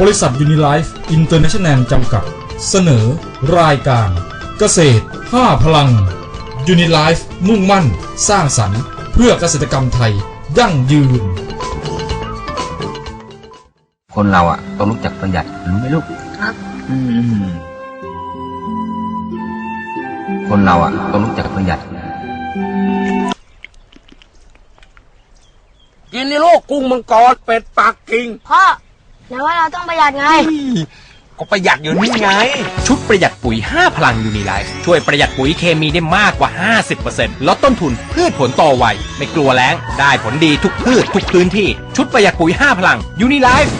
บริษัทยูนิไลฟ์อินเตอร์เนชั่นแนลจำกัด เสนอ รายการ เกษตร 5 พลังยูนิไลฟ์มุ่งมั่น สร้างสรรค์เพื่อเกษตรกรรมไทยยั่งยืน คนเราอะต้องรู้จักประหยัดรู้ไหมลูกครับ อืมคนเราอะต้องรู้จักประหยัด กินนี่ลูกกุ้งมังกรเป็ดปักกิ่งพ่อ ไหนว่าเราต้องประหยัดไง ก็ประหยัดอยู่นี่ไง ชุดประหยัดปุ๋ย 5 พลังยูนิไลฟ์ช่วยประหยัดปุ๋ยเคมีได้มากกว่า 50%ลดต้นทุนพืชผลต่อไวไม่กลัวแล้ง ได้ผลดีทุกพืชทุกพื้นที่ ชุดประหยัดปุ๋ย 5 พลังยูนิไลฟ์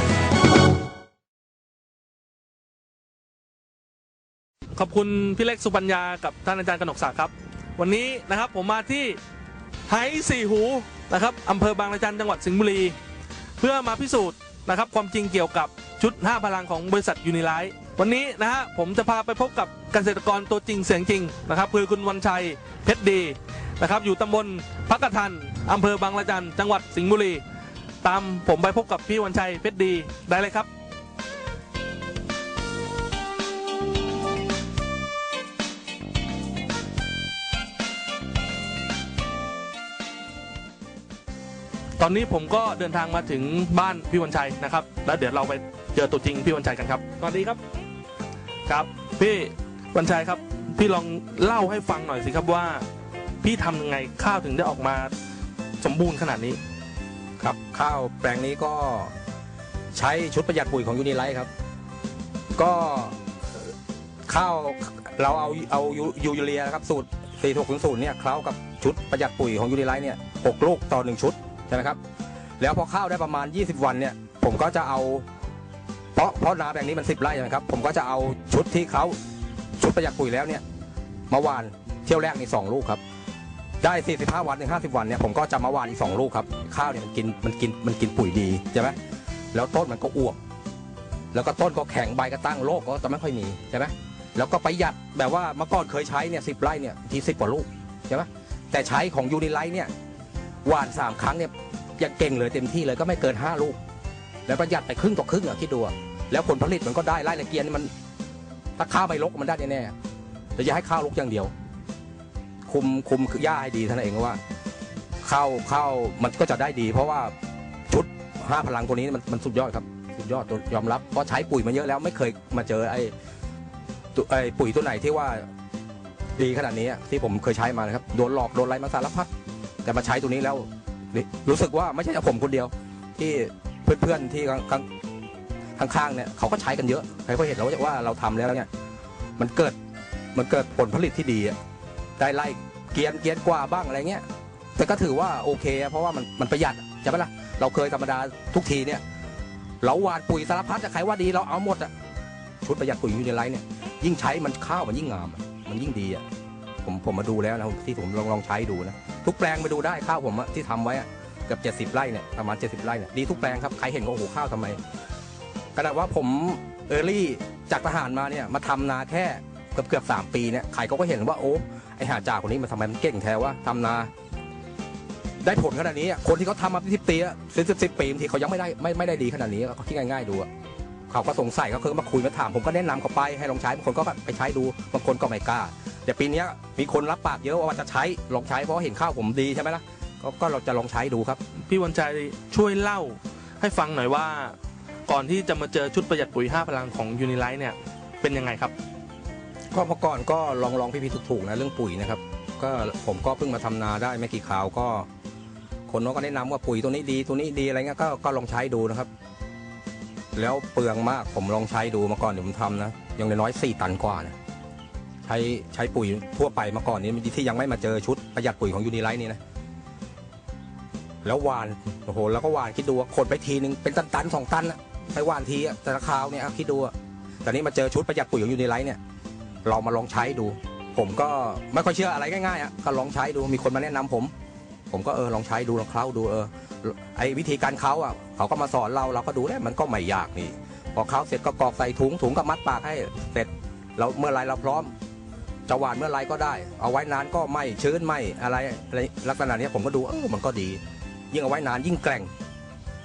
ขอบคุณพี่เล็กสุปัญญากับท่านอาจารย์กนกศักดิ์ครับ วันนี้นะครับผมมาที่ไหสี่หูนะครับอำเภอบางระจันจังหวัดสิงห์บุรี เพื่อมาพิสูจน์ นะครับ ความจริงเกี่ยวกับชุด 5 พลังของบริษัทยูนิไลท์วันนี้นะฮะผมจะพาไปพบกับเกษตรกรตัวจริงเสียงจริงนะครับคือคุณวันชัยเพชรดีนะครับ อยู่ตำบลพักกะทันอำเภอบางละจันจังหวัดสิงห์บุรี ตามผมไปพบกับพี่วันชัยเพชรดีได้เลยครับ ตอนนี้ผมก็เดินทางมาถึงบ้านพี่วันชัยนะครับ แล้วเดี๋ยวเราไปเจอตัวจริงพี่วันชัยกันครับสวัสดีครับ ครับ พี่วันชัยครับ พี่ลองเล่าให้ฟังหน่อยสิครับว่า พี่ทำยังไงข้าวถึงได้ออกมาสมบูรณ์ขนาดนี้ ครับข้าวแปลงนี้ก็ใช้ชุดประหยัดปุ๋ยของยูนิไลท์ครับ ก็ข้าวเราเอาเอายูยูเรียนะครับสูตร 4600เนี่ยเคล้ากับชุดประหยัดปุ๋ยของยูนิไลท์เนี่ย 6 ลูกต่อ 1 ชุด ใช่ไหมครับ แล้วพอข้าวได้ประมาณ 20 วันเนี่ย ผมก็จะเอา เพราะเพราะนาแปลงนี้มัน10ไร่ใช่ไหมครับ ผมก็จะเอาชุดที่เขาชุดประหยัดปุ๋ยแล้วเนี่ยมาหวานเที่ยวแรกนี่สองลูกครับ ได้ 45 วันถึง50 วันเนี่ยผมก็จะมาหวานอีก2ลูกครับ ข้าวเนี่ยมันกินมันกินมันกินปุ๋ยดีใช่ไหมแล้วต้นมันก็อ้วบแล้วก็ต้นก็แข็งใบก็ตั้งโรคก็จะไม่ค่อยมีใช่ไหมแล้วก็ประหยัดแบบว่าเมื่อก่อนเคยใช้เนี่ยสิไร่เนี่ยทีสิบกว่าลูกใช่ไหมแต่ใช้ของยูนิไลท์เนี่ย หวานสามครั้งเนี่ยยังเก่งเลยเต็มที่เลยก็ไม่เกิน5ลูก แล้วประหยัดไปครึ่งต่อครึ่งอะคิดดูแล้วผลผลิตมันก็ได้ไร่ละเกียร์นี่มันถ้าข้าวไม่ลกมันได้แน่ๆแต่จะให้ข้าวลกอย่างเดียว คุมคุมหญ้าให้ดีท่านเองว่าข้าวข้าวมันก็จะได้ดี เพราะว่าชุดห้าพลังตัวนี้มันมันสุดยอดครับสุดยอดตัวยอมรับเพราะใช้ปุ๋ยมาเยอะแล้วไม่เคยมาเจอไอ้ไอ้ปุ๋ยตัวไหนที่ว่าดีขนาดนี้ที่ผมเคยใช้มานะครับโดนหลอกโดนอะไรมาสารพัด แต่มาใช้ตัวนี้แล้วรู้สึกว่าไม่ใช่แต่ผมคนเดียว ที่เพื่อนๆที่ข้างข้างๆเนี่ยเขาก็ใช้กันเยอะใครก็เห็นแล้วว่าเราทำแล้วเนี่ยมันเกิดมันเกิดผลผลิตที่ดีได้ไล่เกียนเกียนกว่าบ้างอะไรเงี้ยแต่ก็ถือว่าโอเค เพราะว่ามันมันประหยัดอะใช่ไหมล่ะเราเคยธรรมดาทุกทีเนี่ยเราหวานปุ๋ยสารพัดจะใครว่าดีเราเอาหมดอะชุดประหยัดปุ๋ยยูนิไลท์เนี่ยยิ่งใช้มันข้าวมันยิ่งงาม มันยิ่งดีอะผมผมมาดูแล้วนะที่ผมลองลองใช้ดูนะ ทุกแปลงไปดูได้ข้าวผมอะที่ทำไว้เกือบเจ็ดสิบไร่เนี่ยประมาณเจ็ดสิบไร่เนี่ยดีทุกแปลงครับใครเห็นก็โอ้โหข้าวทำไมขนาดว่าผมเออรี่จากทหารมาเนี่ยมาทำนาแค่เกือบเกือบสามปีเนี่ยใครเขาก็เห็นว่าโอ้ไอหาจ่าคนนี้มันทำไมมันเก่งแท้ว่าทำนา ได้ผลขนาดนี้คนที่เขาทำมาสิบปีสิบสิบสิบปีบางทีเขายังไม่ได้ไม่ไม่ได้ดีขนาดนี้เขาคิดง่ายๆดูเขาก็สงสัยเขาเคยมาคุยมาถามผมก็แนะนำเขาไปให้ลองใช้บางคนก็ไปใช้ดูบางคนก็ไม่กล้า แต่ปีเนี้ยมีคนรับปากเยอะว่าจะใช้ลองใช้เพราะเห็นข้าวผมดีใช่ไหมล่ะก็ก็เราจะลองใช้ดูครับ พี่วันชัยช่วยเล่าให้ฟังหน่อยว่า ก่อนที่จะมาเจอชุดประหยัดปุ๋ย 5 พลังของยูนิไลท์เนี่ยเป็นยังไงครับ ก็เมื่อก่อนก็ลองลองพี่ๆถูกๆนะเรื่องปุ๋ยนะครับ ก็ผมก็เพิ่งมาทำนาได้ไม่กี่คราวก็ คนน้องก็แนะนำว่าปุ๋ยตัวนี้ดีตัวนี้ดีอะไรเงี้ยก็ก็ลองใช้ดูนะครับ แล้วเปลืองมากผมลองใช้ดูมาก่อนเดี๋ยวผมทำนะอยังน้อยๆสี่ตันกว่านะ ใช้ใช้ปุ๋ยทั่วไปมาก่อนนี้ที่ยังไม่มาเจอชุดประหยัดปุ๋ยของยูนิไลท์นี่นะแล้ววานโอ้โหแล้วก็วานคิดดูว่าขนไปทีนึงเป็นตันๆสองตันอะไปวานทีแต่ละคราวเนี่ยคิดดูอะแต่นี้มาเจอชุดประหยัดปุ๋ยของยูนิไลท์เนี่ยเรามาลองใช้ดู ผมก็ไม่ค่อยเชื่ออะไรง่ายๆอะก็ลองใช้ดูมีคนมาแนะนำผม ผมก็เออลองใช้ดูลองเคล้าดูเออไอ้วิธีการเคล้าอะเขาก็มาสอนเราเราก็ดูแล้วมันก็ไม่ยากนี่พอเคล้าเสร็จก็กรอกใส่ถุงถุงก็มัดปากให้เสร็จเราเมื่อไรเราพร้อม จะหวานเมื่อไรก็ได้ เอาไว้นานก็ไม่ชื้นไม่อะไรอะไรลักษณะนี้ผมก็ดูเออมันก็ดี ยิ่งเอาไว้นานยิ่งแกร่ง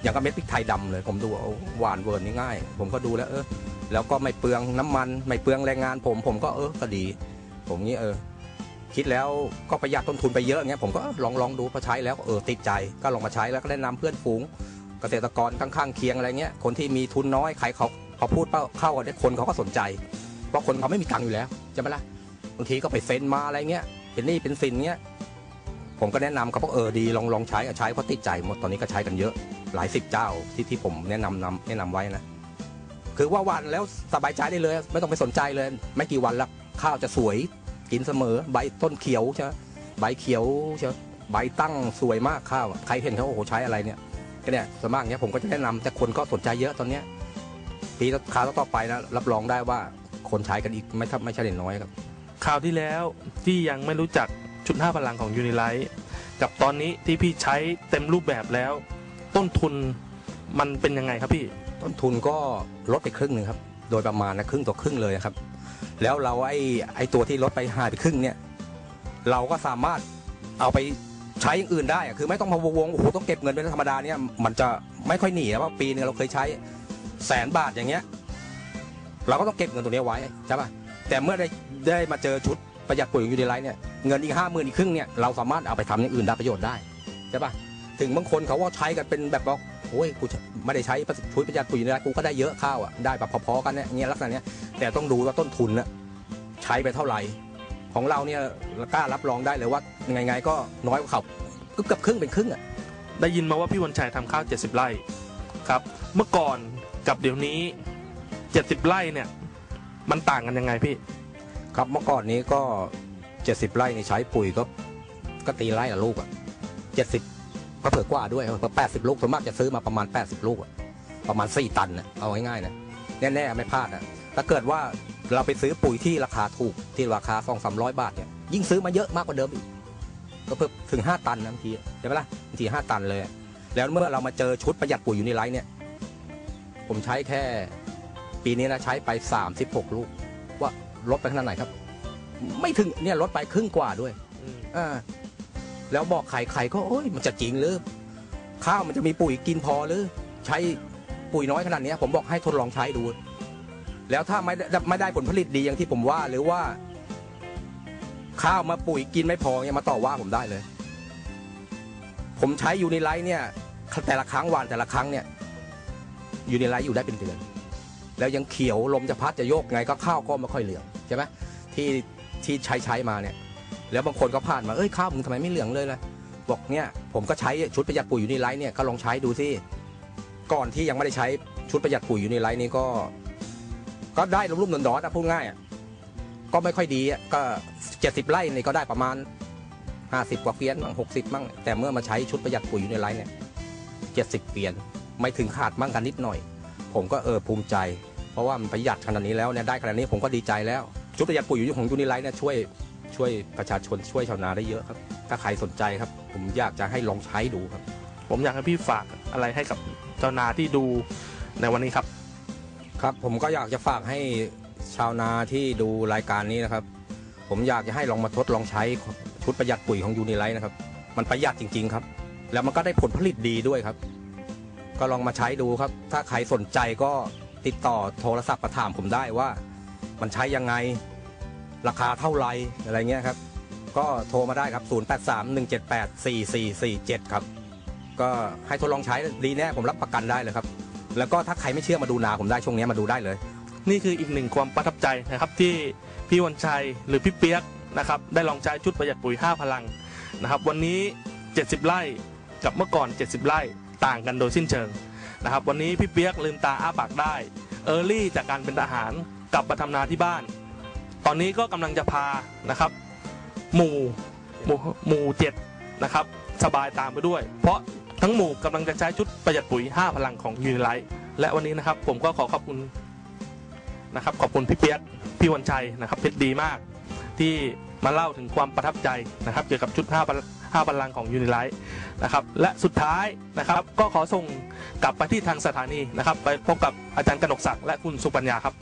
อย่างกับเม็ดพริกไทยดำเลย ผมดูเอาหวานเวิร์นง่ายผมก็ดูแล้วเออแล้วก็ไม่เปลืองน้ำมัน ไม่เปลืองแรงงาน ผมผมก็เออก็ดี ผมงี้เออ คิดแล้วก็ประหยัดต้นทุนไปเยอะเงี้ยผมก็ลองลองดูพอใช้แล้วเออติดใจก็ลองมาใช้แล้วก็แนะนำเพื่อนฝูง เกษตรกรข้างๆเคียงอะไรเงี้ยคนที่มีทุนน้อยใครเขาพอพูดเข้ากันได้คนเขาก็สนใจ เพราะคนเขาไม่มีตังค์อยู่แล้วใช่ไหมล่ะ บางทีก็ไปเซ็นมาอะไรเงี้ยเป็นหนี้เป็นสินเงี้ยผมก็แนะนำเขาบอกเออดีลองลองใช้อะใช้เพราะติดใจหมดตอนนี้ก็ใช้กันเยอะหลายสิบเจ้าที่ที่ผมแนะนำนำแนะนำไว้นะ คือว่าวันแล้วสบายใจได้เลย ไม่ต้องไปสนใจเลย ไม่กี่วันละข้าวจะสวยกินเสมอ ใบต้นเขียวใช่ไหมใบเขียวใช่ไหมใบตั้งสวยมากข้าวอะใครเห็นเขาโอ้โหใช้อะไรเนี่ยก็เนี่ยส่วนมากเนี้ยผมก็จะแนะนำแต่คนก็สนใจเยอะตอนเนี้ยปีคราต่อไปนะรับรองได้ว่าคนใช้กันอีกไม่ทับไม่ใช่เด็กน้อยครับ คราวที่แล้วที่ยังไม่รู้จักชุด 5 พลังของยูนิไลท์กับตอนนี้ที่พี่ใช้เต็มรูปแบบแล้ว ต้นทุนมันเป็นยังไงครับพี่ ต้นทุนก็ลดไปครึ่งหนึ่งครับ โดยประมาณนะครึ่งต่อครึ่งเลยครับ แล้วเราไอ้ไอ้ตัวที่ลดไปหายไปครึ่งเนี่ย เราก็สามารถเอาไปใช้อย่างอื่นได้คือไม่ต้องมาวงโอ้โหต้องเก็บเงินเป็นธรรมดาเนี่ยมันจะไม่ค่อยหนีนะเพราะปีนึงเราเคยใช้แสนบาทอย่างเงี้ย เราก็ต้องเก็บเงินตัวเนี้ยไว้ใช่ป่ะแต่เมื่อได้ ได้มาเจอชุดประหยัดปุ๋ยของยูดีไลท์เนี่ยเงินอีกห้าหมื่นอีกครึ่งเนี่ยเราสามารถเอาไปทำอย่างอื่นได้ประโยชน์ได้ใช่ป่ะถึงบางคนเขาว่าใช้กันเป็นแบบว่าโอ้ยกูไม่ได้ใช้ปุ๋ยประหยัดปุ๋ยยูดีไลท์กูก็ได้เยอะข้าวอะได้แบบพอๆกันเนี่ยเงี้ยลักษณะเนี้ยแต่ต้องดูว่าต้นทุนน่ะใช้ไปเท่าไหร่ของเราเนี่ยกล้ารับรองได้เลยว่าไงๆก็น้อยกว่าเขาก็เกือบครึ่งเป็นครึ่งอะได้ยินมาว่าพี่วันชัยทำข้าว 70 ไร่ครับ เมื่อก่อนกับเดี๋ยวนี้ 70 ไร่เนี่ย มันต่างกันยังไงพี่ ครับเมื่อก่อนนี้ก็ 70 ไร่นี่ใช้ปุ๋ยก็ก็ตีไร่ละลูกอะ70ก็เผื่อกว่าด้วยเพราะ80 ลูกส่วนมากจะซื้อมาประมาณ 80 ลูกอะประมาณ 4 ตันนะเอาง่ายๆนะแน่ๆไม่พลาดนะถ้าเกิดว่าเราไปซื้อปุ๋ยที่ราคาถูกที่ราคา 2 3 0 0 บาทเนี่ยยิ่งซื้อมาเยอะมากกว่าเดิมอีกก็เพิ่มถึง 5 ตันนะบางทีใช่ไหมล่ะบางที5ตันเลย แล้วเมื่อเรามาเจอชุดประหยัดปุ๋ยอยู่ในไร่เนี่ย ผมใช้แค่ ปีนี้นะใช้ไป 36 ลูกว่า ลดไปขนาดไหนครับ ไม่ถึงเนี่ยลดไปครึ่งกว่าด้วยอ่าแล้วบอกใครใครก็โอ้ยมันจะจริงหรือข้าวมันจะมีปุ๋ยกินพอหรือ ใช้ปุ๋ยน้อยขนาดเนี้ยผมบอกให้ทดลองใช้ดู แล้วถ้าไม่ได้ไม่ได้ผลผลิตดีอย่างที่ผมว่า หรือว่า ข้าวมาปุ๋ยกินไม่พอเนี่ยมาต่อว่าผมได้เลย ผมใช้ยูนิไลท์เนี่ย แต่ละครั้งหวานแต่ละครั้งเนี่ยยูนิไลท์อยู่ได้เป็นเดือน แล้วยังเขียวลมจะพัดจะโยกไงก็ข้าวก็ไม่ค่อยเหลือง ใช่ไหมที่ที่ใช้ใช้มาเนี่ย แล้วบางคนก็ผ่านมาเอ้ยข้าวมึงทำไมไม่เหลืองเลยล่ะบอกเนี่ยผมก็ใช้ชุดประหยัดปุ๋ยอยู่ในไลท์เนี่ยก็ลองใช้ดูสิก่อนที่ยังไม่ได้ใช้ชุดประหยัดปุ๋ยอยู่ในไลท์นี่ก็ ก็ได้รุ่มๆดอนๆนะพูดง่ายก็ไม่ค่อยดีก็เจ็ดสิบไร่นี่ก็ได้ประมาณห้าสิบกว่าเฟียนมั่งหกสิบมั่งแต่เมื่อมาใช้ชุดประหยัดปุ๋ยอยู่ในไลท์เนี่ยเจ็ดสิบเฟียนไม่ถึงขาดมั่งกันนิดหน่อย ผมก็เออภูมิใจ เพราะว่ามันประหยัดขนาดนี้แล้วเนี่ยได้ขนาดนี้ผมก็ดีใจแล้ว ชุดประหยัดปุ๋ยของยูนิไลท์เนี่ยช่วยช่วยประชาชนช่วยชาวนาได้เยอะครับ ถ้าใครสนใจครับ ผมอยากจะให้ลองใช้ดูครับ ผมอยากให้พี่ฝากอะไรให้กับเจ้านาที่ดูในวันนี้ครับ ครับผมก็อยากจะฝากให้ชาวนาที่ดูรายการนี้นะครับ ผมอยากจะให้ลองมาทดลองใช้ชุดประหยัดปุ๋ยของยูนิไลท์นะครับ มันประหยัดจริง ๆ ครับ แล้วมันก็ได้ผลผลิตดีด้วยครับ ก็ลองมาใช้ดูครับ ถ้าใครสนใจก็ ติดต่อโทรศัพท์มาถามผมได้ว่า มันใช้ยังไงราคาเท่าไหรอะไรเงี้ยครับ ก็โทรมาได้ครับ 0831784447 ครับ ก็ให้ทดลองใช้ดีแน่ผมรับประกันได้เลยครับ แล้วก็ถ้าใครไม่เชื่อมาดูนาผมได้ช่วงนี้มาดูได้เลย นี่คืออีกหนึ่งความประทับใจนะครับที่พี่วันชัยหรือพี่เปียกนะครับได้ลองใช้ชุดประหยัดปุ๋ย 5 พลังนะครับ วันนี้ 70 ไร่กับเมื่อก่อน 70 ไร่ต่างกันโดยสิ้นเชิง นะครับ วันนี้พี่เปียกลืมตาอ้าปากได้เออร์ลี่จากการเป็นทหารกลับมาทำนาที่บ้าน ตอนนี้ก็กำลังจะพานะครับ หมู่หมู่หมู่เจ็ดนะครับ สบายตามไปด้วย เพราะทั้งหมู่กำลังจะใช้ชุดประหยัดปุ๋ย 5 พลังของยูนิไลท์และวันนี้นะครับ ผมก็ขอขอบคุณนะครับ ขอบคุณพี่เปียกพี่วันชัยนะครับเพชรดีมาก ที่มาเล่าถึงความประทับใจนะครับ เกี่ยวกับชุด5 ท่าบัลลังก์ของยูนิไลท์นะครับและสุดท้ายนะครับก็ขอส่งกลับไปที่ทางสถานีนะครับ ไปพบกับอาจารย์กนกศักดิ์และคุณสุปัญญาครับ